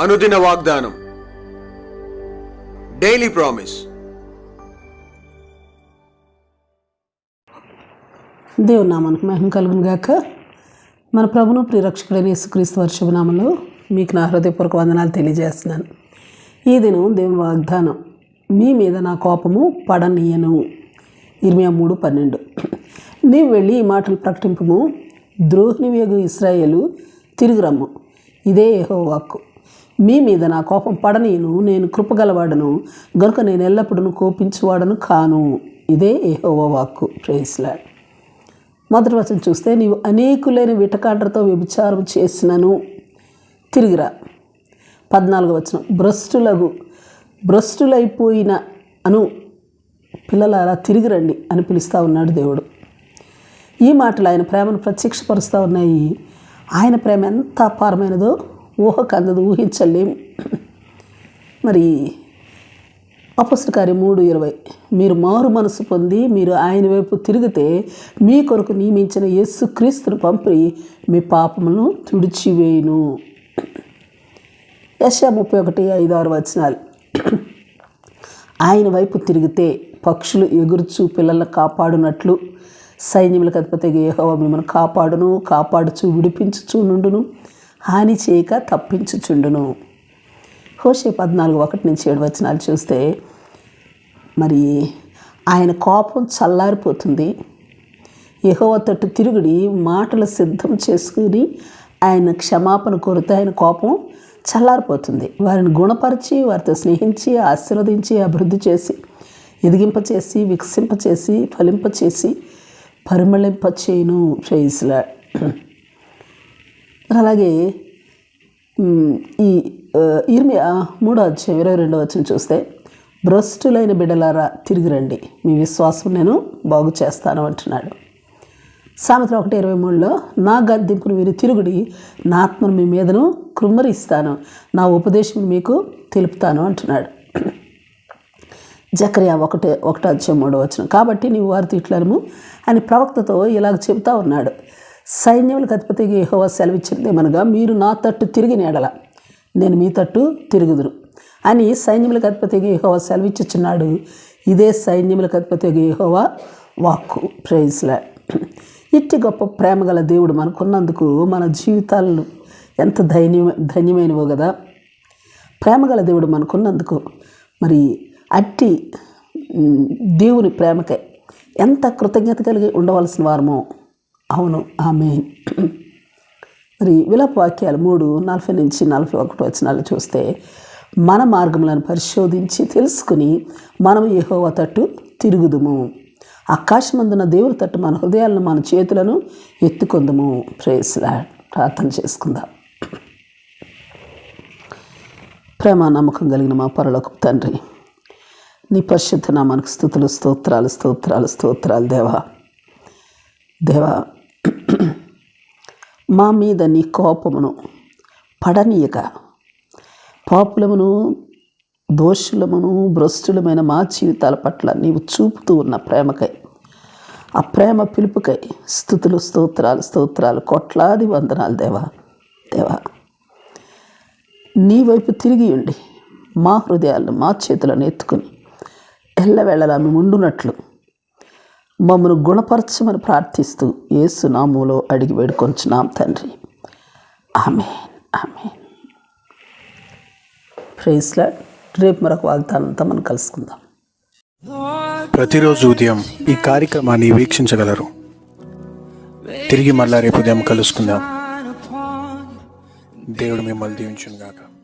అనుదిన వాగ్దానం. Daily promise దేవుని నామానికి మహిమ కలుగును గాక. మన ప్రభును ప్రియరక్షకుడైన యేసుక్రీస్తు వర్షభనామంలో మీకు నా హృదయపూర్వక వందనాలు తెలియజేస్తున్నాను. ఈ దినం దేవుని వాగ్దానం మీ మీద నా కోపము పడనీయను. ఇరవై మూడు పన్నెండు. నీవు వెళ్ళి ఈ మాటలు ప్రకటింపము. ద్రోహిని వేగు ఇస్రాయేలు తిరిగి రమ్ము. ఇదే యహో వాక్కు మీ మీద నా కోపం పడనీను నేను కృపగలవాడను. గనుక నేను ఎల్లప్పుడూ కోపించువాడను కాను. ఇదే యెహోవా వాక్కు. ప్రేస్లాడ్ మొదటి వచనం చూస్తే నీవు అనేకులైన విటకాండ్రతో వ్యభిచారం చేసినను. తిరిగిరా పద్నాలుగు వచనం. భ్రష్టులగు భ్రష్టులైపోయిన అను పిల్లలారా తిరిగి రండి అని పిలుస్తూ ఉన్నాడు దేవుడు. ఈ మాటలు ఆయన ప్రేమను ప్రత్యక్షపరుస్తూ ఉన్నాయి. ఆయన ప్రేమ ఎంత అపారమైనదో ఊహకు అందదు ఊహించలేము. మరి అపస్తుకారి మూడు ఇరవై. మీరు మారు మనసు పొంది మీరు ఆయన వైపు తిరిగితే మీ కొరకు నియమించిన యస్సు క్రీస్తును పంపి మీ పాపములను తుడిచివేయును. యశ ముప్పై ఒకటి ఐదు ఆరు వచనాలు. ఆయన వైపు తిరిగితే పక్షులు ఎగురుచు పిల్లలను కాపాడునట్లు సైన్యములకు అధిపతి యెహోవా మిమ్మల్ని కాపాడును కాపాడుచు విడిపించుచు నుండును. హాని చేయక తప్పించుచుండును. హోషే పద్నాలుగు ఒకటి నుంచి ఏడు వచనాలు చూస్తే మరి ఆయన కోపం చల్లారిపోతుంది. ఎహోవ తట్టు తిరుగుడి మాటలు సిద్ధం చేసుకుని ఆయన క్షమాపణ కోరితే ఆయన కోపం చల్లారిపోతుంది. వారిని గుణపరిచి వారితో స్నేహించి ఆశీర్వదించి అభివృద్ధి చేసి ఎదిగింపచేసి వికసింపచేసి ఫలింపచేసి పరిమళింపచేయును. చేయిస్లా అలాగే ఈ ఇర్మియా మూడో అధ్యాయం ఇరవై రెండో వచ్చిన చూస్తే భ్రష్టులైన బిడ్డలారా తిరిగి రండి. మీ విశ్వాసం నేను బాగు చేస్తాను అంటున్నాడు. సామెతలు ఒకటి ఇరవై మూడులో నా గద్దింపును మీరు తిరుగుడి నా ఆత్మను మీ మీదను కృమ్మరిస్తాను. నా ఉపదేశం మీకు తెలుపుతాను అంటున్నాడు. జకరియా ఒకటి ఒకటో అధ్యాయం మూడో వచ్చిన కాబట్టి నీవు వారితో ఇట్లనము అని ప్రవక్తతో ఇలాగ చెబుతా ఉన్నాడు. సైన్యములకు అధిపతిగా యెహోవా సెలవిచ్చినదేమనగా మీరు నా తట్టు తిరిగి నేడల. నేను మీ తట్టు తిరుగుదురు. అని సైన్యములకు అధిపతిగా యెహోవా సెలవిచ్చుచున్నాడు ఇదే సైన్యములకు అధిపతిగా యెహోవా వాక్కు. ప్రైజ్లా ఇట్టి గొప్ప ప్రేమ గల దేవుడు మనకున్నందుకు మన జీవితాలను ఎంత ధైర్యం ధన్యమైనవో కదా ప్రేమగల దేవుడు మనకున్నందుకు మరి అట్టి దేవుని ప్రేమకై ఎంత కృతజ్ఞత కలిగి ఉండవలసిన వారమో అవును ఆమె మరి విలపవాక్యాలు మూడు నలభై నుంచి నలభై ఒకటి వచ్చినాలు చూస్తే మన మార్గములను పరిశోధించి తెలుసుకుని మనం యహోవ తట్టు తిరుగుదుము. ఆకాశమందున దేవుడి తట్టు మన హృదయాలను మన చేతులను ఎత్తుకొందుము. ప్రేస్లా ప్రార్థన చేసుకుందాం. ప్రేమ నమ్మకం కలిగిన మా పరలోక తండ్రి నీ పరిశుద్ధ నామానికి స్థుతులు స్తోత్రాలు స్తోత్రాలు స్తోత్రాలు దేవా. దేవా మా మీద నీ కోపమును పడనీయక. పాపులమును దోషులమును భ్రష్టులమైన మా జీవితాల పట్ల నీవు చూపుతూ ఉన్న ప్రేమకై ఆ ప్రేమ పిలుపుకై స్థుతులు స్తోత్రాలు స్తోత్రాలు కొట్లాది వందనాలు దేవా దేవా. నీ వైపు తిరిగి ఉండి మా హృదయాలను మా చేతులను ఎత్తుకుని ఎల్లవేళలా మేము ఉండునట్లు మమ్మను గుణపరచమని ప్రార్థిస్తూ యేసు నామములో అడిగి వేడుకొంచున్నాం తండ్రి. ఆమె ఆమె ప్రేస్లా రేపు మరొక వాగ్దానంతో మనం కలుసుకుందాం. ప్రతిరోజు ఉదయం ఈ కార్యక్రమాన్ని వీక్షించగలరు. తిరిగి మళ్ళా రేపు ఉదయం కలుసుకుందాం. దేవుడు మిమ్మల్ని దీవించుగాక